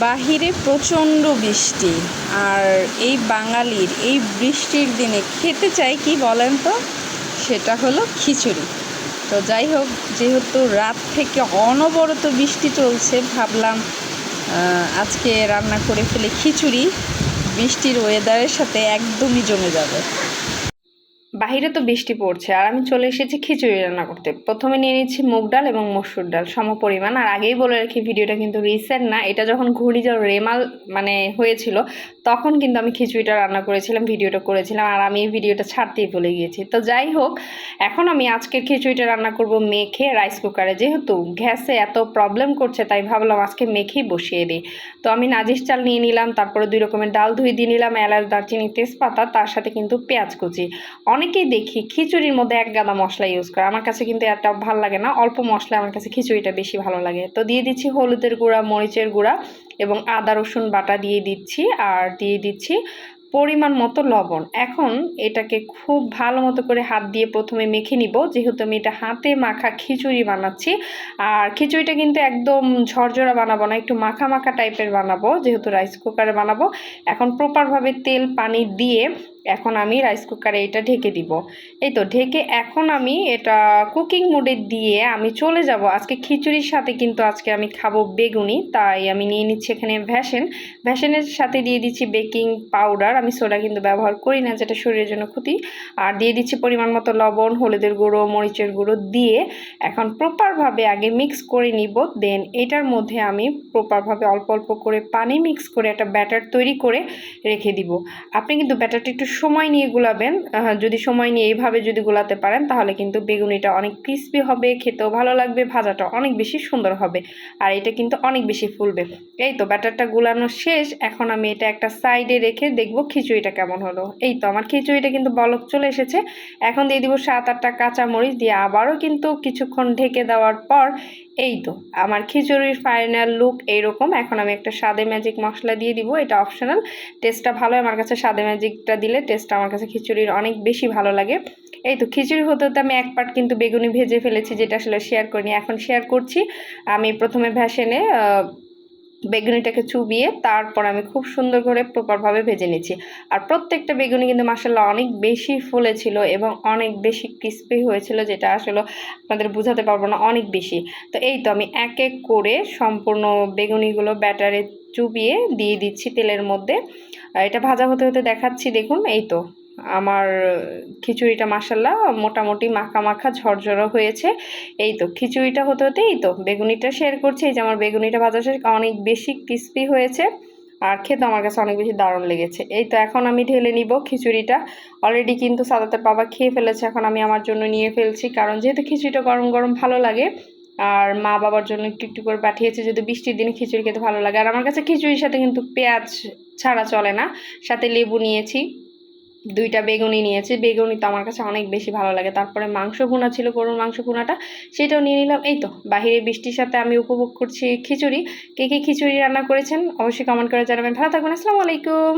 বাহিরে প্রচণ্ড বৃষ্টি। আর এই বাঙালির এই বৃষ্টির দিনে খেতে চাই কি বলেন তো? সেটা হলো খিচুড়ি। তো যাই হোক, যেহেতু রাত থেকে অনবরত বৃষ্টি চলছে, ভাবলাম আজকে রান্না করে ফেলে খিচুড়ি। বৃষ্টির ওয়েদারের সাথে একদমই জমে যাবে। বাহিরে তো বৃষ্টি পড়ছে, আর আমি চলে এসেছি খিচুড়ি রান্না করতে। প্রথমে নিয়ে নিচ্ছি মুগ ডাল এবং মসুর ডাল সম পরিমাণ আর আগেই বলে রাখি, ভিডিওটা কিন্তু রিসেন্ট না। এটা যখন ঘূর্ণিঝড় রেমাল মানে হয়েছিল, তখন কিন্তু আমি খিচুড়িটা রান্না করেছিলাম, ভিডিওটা করেছিলাম, আর আমি এই ভিডিওটা ছাড়তেই ভুলে গিয়েছি। তো যাই হোক, এখন আমি আজকের খিচুড়িটা রান্না করব মেখে রাইস কুকারে যেহেতু গ্যাসে এত প্রবলেম করছে, তাই ভাবলাম আজকে মেখেই বসিয়ে দিই। তো আমি নাজিস চাল নিয়ে নিলাম, তারপরে দুই রকমের ডাল ধুয়ে দিয়ে নিলাম, এলাচ, দারচিনি, তেজপাতা, তার সাথে কিন্তু পেঁয়াজ কুচি। অনেকেই দেখি খিচুড়ির মধ্যে এক গাদা মশলা ইউজ করে। আমার কাছে কিন্তু একটা ভালো লাগে না। অল্প মশলা আমার কাছে খিচুড়িটা বেশি ভালো লাগে। তো দিয়ে দিচ্ছি হলুদের গুঁড়া, মরিচের গুঁড়া এবং আদা, রসুন বাটা দিয়ে দিচ্ছি আর দিয়ে দিচ্ছি পরিমাণ মতো লবণ। এখন এটাকে খুব ভালো মতো করে হাত দিয়ে প্রথমে মেখে নিব। যেহেতু আমি এটা হাতে মাখা খিচুড়ি বানাচ্ছি আর খিচুড়িটা কিন্তু একদম ঝরঝরা বানাবো না, একটু মাখা মাখা টাইপের বানাবো। যেহেতু রাইস কুকারে বানাবো। এখন প্রপারভাবে তেল, পানি দিয়ে এখন আমি রাইস কুকারে এটা ঢেকে দিব। এই তো, ঢেকে এখন আমি এটা কুকিং মোডে দিয়ে আমি চলে যাব। আজকে খিচুড়ির সাথে কিন্তু আজকে আমি খাব বেগুনি, তাই আমি নিয়ে নিচ্ছি এখানে ভ্যাসেন। ভ্যাসেনের সাথে দিয়ে দিচ্ছি বেকিং পাউডার আমি সোডা কিন্তু ব্যবহার করি না, যেটা শরীরের জন্য ক্ষতি। আর দিয়ে দিচ্ছি পরিমাণ মতো লবণ, হলুদের গুঁড়ো, মরিচের গুঁড়ো দিয়ে এখন প্রপারভাবে আগে মিক্স করে নিব। দেন এটার মধ্যে আমি প্রপারভাবে অল্প অল্প করে পানি মিক্স করে একটা ব্যাটার তৈরি করে রেখে দিব। আপনি কিন্তু ব্যাটারটা একটু সময় নিয়ে গুলাবেন যদি সময় নিয়ে এইভাবে যদি গুলাতে পারেন, তাহলে কিন্তু বেগুনিটা অনেক ক্রিস্পি হবে, খেতেও ভালো লাগবে, ভাজাটা অনেক বেশি সুন্দর হবে, আর এটা কিন্তু অনেক বেশি ফুলবে। এই তো ব্যাটারটা গুলানো শেষ, এখন আমি এটা একটা সাইডে রেখে দেখব খিচুড়িটা কেমন হলো। এই তো আমার খিচুড়িটা কিন্তু বলক চলে এসেছে, এখন দিয়ে দিব সাত আটটা কাঁচামরিচ দিয়ে আবারও কিন্তু কিছুক্ষণ ঢেকে দেওয়ার পর এই তো, আমার খিচুড়ির ফাইনাল লুক এইরকম। এখন আমি একটা সাদে ম্যাজিক মশলা দিয়ে দিব, এটা অপশনাল টেস্টটা ভালো, আমার কাছে সাদে ম্যাজিকটা দিলে টেস্টটা আমার কাছে খিচুড়ির অনেক বেশি ভালো লাগে। এই তো, খিচুড়ি হতে হতে আমি এক পাট কিন্তু বেগুনি ভেজে ফেলেছি, যেটা আসলে শেয়ার করিনি, এখন শেয়ার করছি। আমি প্রথমে ভ্যাসেনে বেগুনিটাকে চুবিয়ে তারপর আমি খুব সুন্দর করে প্রপারভাবে ভেজে নিচ্ছি। আর প্রত্যেকটা বেগুনি কিন্তু মাসাল্লাহ অনেক বেশি ফুলেছিল এবং অনেক বেশি ক্রিস্পি হয়েছিল, যেটা আসলে আপনাদের বোঝাতে পারব না, অনেক বেশি। তো এই তো আমি এক এক করে সম্পূর্ণ বেগুনিগুলো ব্যাটারে চুবিয়ে দিয়ে দিচ্ছি তেলের মধ্যে। এটা ভাজা হতে হতে দেখাচ্ছি, দেখুন, এই তো। আমার খিচুড়িটা মাসাল্লাহ মোটামুটি মাখা মাখা ঝরঝরা হয়েছে। এই তো, খিচুড়িটা হতে হতে এই তো, বেগুনিটা শেয়ার করছি। এই যে আমার বেগুনিটা ভাজা শেষ, অনেক বেশি ক্রিস্পি হয়েছে আর খেতে আমার কাছে অনেক বেশি দারুণ লেগেছে। এই তো, এখন আমি ঢেলে নিব খিচুড়িটা। অলরেডি কিন্তু সাদাতের বাবা খেয়ে ফেলেছে, এখন আমি আমার জন্য নিয়ে ফেলছি। কারণ যেহেতু খিচুড়িটা গরম গরম ভালো লাগে, আর মা বাবার জন্য একটু একটু করে পাঠিয়েছে, যদি বৃষ্টির দিনে খিচুড়ি খেতে ভালো লাগে। আর আমার কাছে খিচুড়ির সাথে কিন্তু পেঁয়াজ ছাড়া চলে না, সাথে লেবু নিয়েছি। দুইটা বেগুনি নিয়েছি। বেগুনি তো আমার কাছে অনেক বেশি ভালো লাগে। তারপরে মাংস ভুনা ছিল, গরুর মাংস ভুনাটা। সেটাও নিয়ে নিলাম। এই তো বাহিরে বৃষ্টির সাথে আমি উপভোগ করছি খিচুড়ি। কে কে খিচুড়ি রান্না করেছেন অবশ্যই কমেন্ট করে জানাবেন। ভালো থাকবেন আসসালামু আলাইকুম।